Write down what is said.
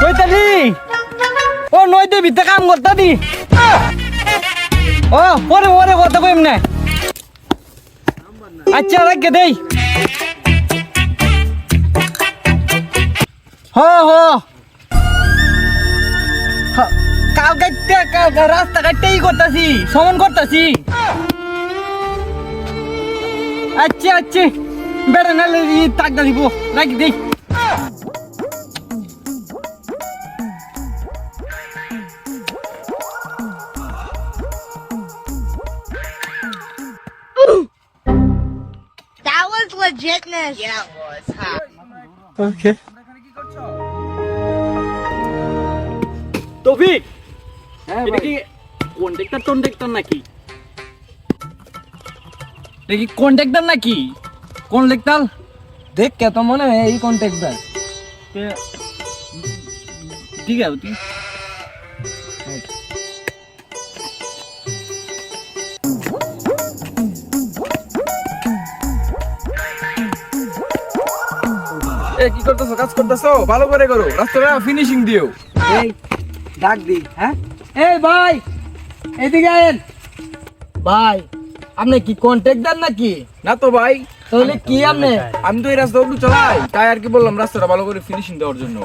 কইতালি ও নইতে ভিতরে কাম করতা দি ও পরে পরে কথা কইম না আচ্ছা রাখকে দেই হ হ হ, কাল কাটতে কাল রাস্তা কাটতেই করতাছি সমান করতাছি আচ্ছা আচ্ছা বেড়া নালে টাকা দিব রাখি দেই was legitness. Yeah, it was. Huh? ওকে তৌফিক! এটা কি কন্ট্রাক্টর টন্ট্রাক্টর নাকি? এটা কি কন্ট্রাক্টর নাকি? কোন লেকতাল দেখ কে তো মনে হয় এই কন্ট্যাক্টর ঠিক আছে এ কি করতেছো? কাজ করতেছো? ভালো করে করো। রাস্তাটা ফিনিশিং দিও। এই ডাক দি হ্যাঁ? এই ভাই এদিকে আয়েন। ভাই আপনি কি কন্ট্রাক্টর নাকি? না তো ভাই। তাহলে কি আপনি? আমি তো এই রাস্তা চালাই। তাই আর কি বললাম রাস্তাটা ভালো করে ফিনিশিং দেওয়ার জন্য।